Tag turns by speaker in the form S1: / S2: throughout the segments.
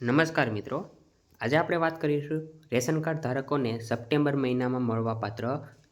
S1: નમસ્કાર મિત્રો. આજે આપણે વાત કરીશું રેશન કાર્ડ ધારકોને સપ્ટેમ્બર મહિનામાં મળવાપાત્ર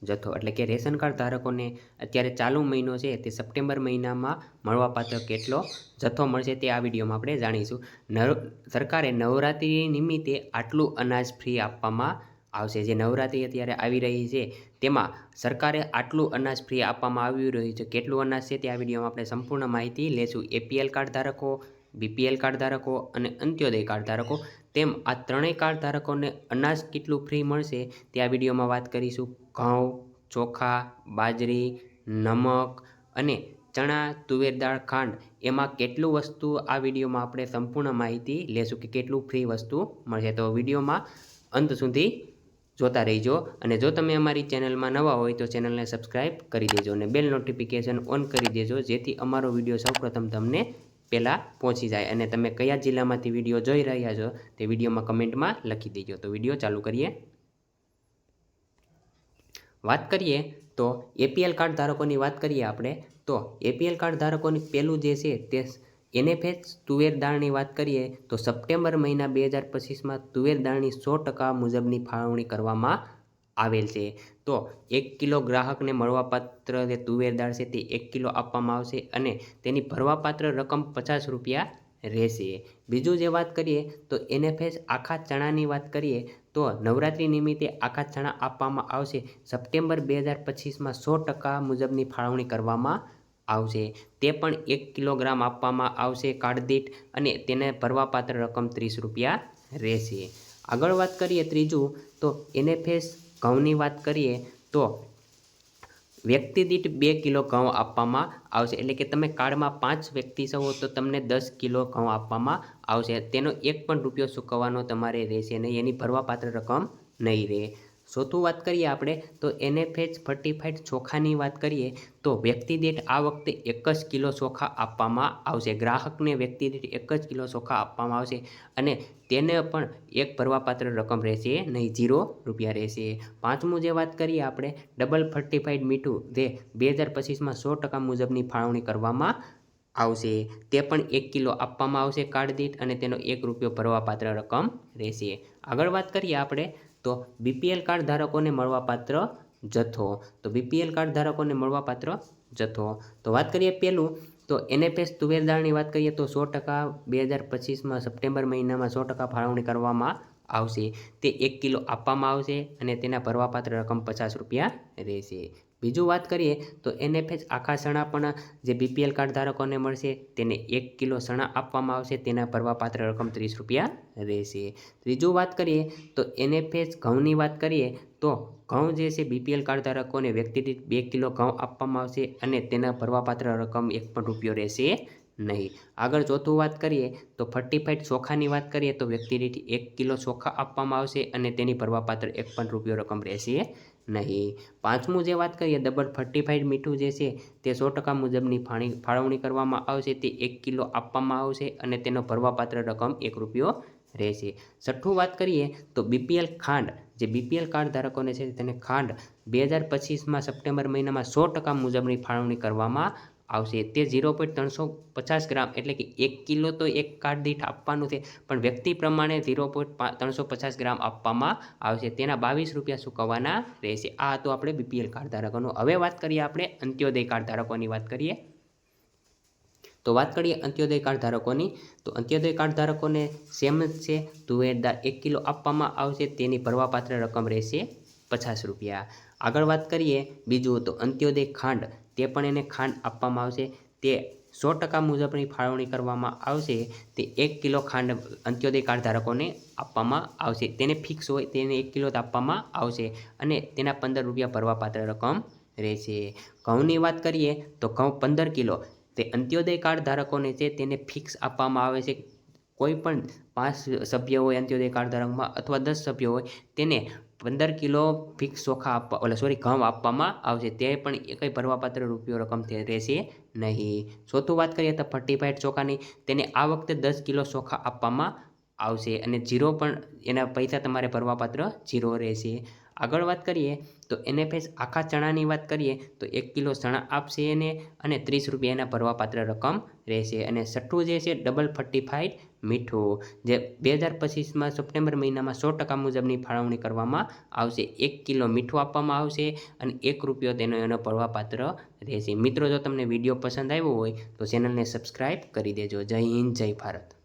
S1: જથ્થો. એટલે કે રેશન કાર્ડ ધારકોને અત્યારે ચાલુ મહિનો છે તે સપ્ટેમ્બર મહિનામાં મળવાપાત્ર કેટલો જથ્થો મળશે તે આ વિડીયોમાં આપણે જાણીશું. નવ, સરકારે નવરાત્રિ નિમિત્તે આટલું અનાજ ફ્રી આપવામાં આવશે. જે નવરાત્રિ અત્યારે આવી રહી છે તેમાં સરકારે આટલું અનાજ ફ્રી આપવામાં આવી રહ્યું છે. કેટલું અનાજ છે તે આ વિડીયોમાં આપણે સંપૂર્ણ માહિતી લેશું. એપીએલ કાર્ડ ધારકો બીપીએલ કાર્ડ ધારકો અને અંત્યોદય કાર્ડ ધારકો. તેમ આ ત્રણેય કાર્ડ ધારકોને અનાજ કેટલું ફ્રી મળશે તે આ વિડીયોમાં વાત કરીશું. ઘઉં, ચોખા, બાજરી, નમક અને ચણા, તુવેર દાળ, ખાંડ. એમાં કેટલું વસ્તુ આ વિડીયોમાં આપણે સંપૂર્ણ માહિતી લેશું કે કેટલું ફ્રી વસ્તુ મળશે. તો વિડીયોમાં અંત સુધી જોતા રહીજો અને જો તમે અમારી ચેનલમાં નવા હોય તો ચેનલને સબસ્ક્રાઈબ કરી દેજો અને બેલ નોટિફિકેશન ઓન કરી દેજો જેથી અમારો વીડિયો સૌપ્રથમ તમને પહેલાં પહોંચી જાય અને તમે કયા જિલ્લામાંથી વીડિયો જોઈ રહ્યા છો તે વિડીયોમાં કમેન્ટમાં લખી દેજો. તો વીડિયો ચાલુ કરીએ. વાત કરીએ તો એપીએલ કાર્ડ ધારકોની વાત કરીએ આપણે, તો એપીએલ કાર્ડ ધારકોની પહેલું જે છે તે એનએફએચ તુવેર દાળની વાત કરીએ, તો સપ્ટેમ્બર મહિના બે હજાર પચીસમાં તુવેર દાળની સો ટકા મુજબની ફાળવણી કરવામાં આવેલ છે. તો એક કિલો ગ્રાહકને મળવાપાત્ર જે તુવેર દાળ છે તે એક કિલો આપવામાં આવશે અને તેની ભરવાપાત્ર રકમ પચાસ રૂપિયા રહેશે. બીજું જે વાત કરીએ તો એનએફએસ આખા ચણાની વાત કરીએ તો નવરાત્રિ નિમિત્તે આખા ચણા આપવામાં આવશે. સપ્ટેમ્બર બે હજાર પચીસમાં સો ટકા મુજબની ફાળવણી કરવામાં આવશે. તે પણ એક કિલોગ્રામ આપવામાં આવશે કાર્ડદીઠ અને તેને ભરવાપાત્ર રકમ ત્રીસ રૂપિયા રહેશે. આગળ વાત કરીએ ત્રીજું તો એનએફએસ ઘઉંની વાત કરીએ તો વ્યક્તિ દીઠ બે કિલો ઘઉં આપવામાં આવશે. એટલે કે તમે કાર્ડમાં પાંચ વ્યક્તિ છો તો તમને દસ કિલો ઘઉં આપવામાં આવશે. તેનો એક પણ રૂપિયો ચૂકવવાનો તમારે રહેશે નહીં. એની ભરવાપાત્ર રકમ નહીં રહે. ચોથું વાત કરીએ આપણે, તો એનએફએચ ફર્ટિફાઈડ ચોખાની વાત કરીએ, તો વ્યક્તિ દીઠ આ વખતે એક જ કિલો ચોખા આપવામાં આવશે. ગ્રાહકને વ્યક્તિ દીઠ એક જ કિલો ચોખા આપવામાં આવશે અને તેને પણ એક ભરવાપાત્ર રકમ રહેશે નહીં, ઝીરો રૂપિયા રહેશે. પાંચમું જે વાત કરીએ આપણે ડબલ ફર્ટિફાઈડ મીઠું જે બે હજાર પચીસમાં સો ટકા મુજબની ફાળવણી કરવામાં આવશે. તે પણ એક કિલો આપવામાં આવશે કાર્ડ દીઠ અને તેનો એક રૂપિયો ભરવાપાત્ર રકમ રહેશે. આગળ વાત કરીએ આપણે તો બીપીએલ કાર્ડ ધારકોને મળવાપાત્ર જથ્થો. તો બીપીએલ કાર્ડ ધારકોને મળવાપાત્ર જથ્થો. તો વાત કરીએ પહેલું તો એનએફએસ તુવેર દાળની વાત કરીએ તો સો ટકા બે હજાર પચીસમાં સપ્ટેમ્બર મહિનામાં સો ટકા ફાળવણી કરવામાં આવશે. તે એક કિલો આપવામાં આવશે અને તેના ભરવાપાત્ર રકમ પચાસ રૂપિયા રહેશે. બીજું વાત કરીએ તો એનએફએચ આખા સણા પણ જે બીપીએલ કાર્ડ ધારકોને મળશે તેને એક કિલો સણા આપવામાં આવશે. તેના ભરવાપાત્ર રકમ ત્રીસ રૂપિયા રહેશે. ત્રીજું વાત કરીએ તો એનએફએચ ઘઉંની વાત કરીએ તો ઘઉં જે છે બીપીએલ કાર્ડ ધારકોને વ્યક્તિ બે કિલો ઘઉં આપવામાં આવશે અને તેના ભરવાપાત્ર રકમ એક પણ રૂપિયો રહેશે નહીં. આગળ ચોથું વાત કરીએ તો ફર્ટિફાઈડ ચોખાની વાત કરીએ તો વ્યક્તિ એક કિલો ચોખા આપવામાં આવશે અને તેની ભરવાપાત્ર એક પણ રૂપિયો રકમ રહેશે નહીં. પાંચમું જે વાત કરીએ, ડબલ ફર્ટિફાઈડ મીઠું જે છે, તે સો ટકા મુજબની ફાણી, ફાળવણી કરવામાં આવશે. તે એક કિલો આપવામાં આવશે અને તેનો ભરવાપાત્ર રકમ એક રૂપિયો રહેશે. છઠ્ઠું વાત કરીએ, તો બીપીએલ ખાંડ. જે બીપીએલ કાર્ડ ધારકોને છે, તેને ખાંડ બે હજાર પચીસમાં સપ્ટેમ્બર મહિનામાં સો ટકા મુજબની ફાળવણી કરવામાં આવશે. તે ઝીરો પોઈન્ટ ત્રણસો પચાસ ગ્રામ એટલે કે એક કિલો તો એક કાર્ડ દીઠ આપવાનું છે. પણ વ્યક્તિ પ્રમાણે ઝીરો પોઈન્ટ ત્રણસો પચાસ ગ્રામ આપવામાં આવશે. તેના બાવીસ રૂપિયા ચૂકવવાના રહેશે. આ હતું આપણે બીપીએલ કાર્ડ ધારકોનું. હવે વાત કરીએ આપણે અંત્યોદય કાર્ડ ધારકોની વાત કરીએ. તો વાત કરીએ અંત્યોદય કાર્ડ ધારકોની. તો અંત્યોદય કાર્ડ ધારકોને સેમ જ છે. તુવેરદાર એક કિલો આપવામાં આવશે. તેની ભરવાપાત્ર રકમ રહેશે પચાસ રૂપિયા. આગળ વાત કરીએ, બીજું તો અંત્યોદય ખાંડ, તે પણ એને ખાંડ આપવામાં આવશે. તે સો ટકા મુજબની ફાળવણી કરવામાં આવશે. તે એક કિલો ખાંડ અંત્યોદય કાર્ડ ધારકોને આપવામાં આવશે. તેને ફિક્સ હોય તેને એક કિલો આપવામાં આવશે અને તેના પંદર રૂપિયા ભરવાપાત્ર રકમ રહેશે. ઘઉંની વાત કરીએ તો ઘઉં પંદર કિલો. તે અંત્યોદય કાર્ડ ધારકોને છે તેને ફિક્સ આપવામાં આવે છે. કોઈ પણ પાંચ સભ્ય હોય અંત્યોદય કાર્ડ ધારકમાં અથવા દસ સભ્યો હોય, તેને પંદર કિલો ફિક્સ ચોખા આપવા એટલે સોરી ઘઉં આપવામાં આવશે. તે પણ કંઈ ભરવાપાત્ર રૂપિયો રકમ રહેશે નહીં. ચોથું વાત કરીએ તો ફર્ટિફાઈડ ચોખાની. તેને આ વખતે દસ કિલો ચોખા આપવામાં આવશે અને જીરો પણ એના પૈસા તમારે ભરવાપાત્ર જીરો રહેશે. આગળ વાત કરીએ તો એનએફએસ આખા ચણાની વાત કરીએ તો એક કિલો ચણા આપશે એને અને ત્રીસ રૂપિયા એના ભરવાપાત્ર રકમ રહેશે. અને છઠ્ઠું જે છે ડબલ ફર્ટિફાઈડ મીઠું, જે બે હજાર પચીસમાં સપ્ટેમ્બર મહિનામાં સો ટકા મુજબની ફાળવણી કરવામાં આવશે. એક કિલો મીઠું આપવામાં આવશે અને એક રૂપિયો તેનો એનો ભરવાપાત્ર રહેશે. મિત્રો, જો તમને વીડિયો પસંદ આવ્યો હોય તો ચેનલને સબસ્ક્રાઈબ કરી દેજો. જય હિન્દ, જય ભારત.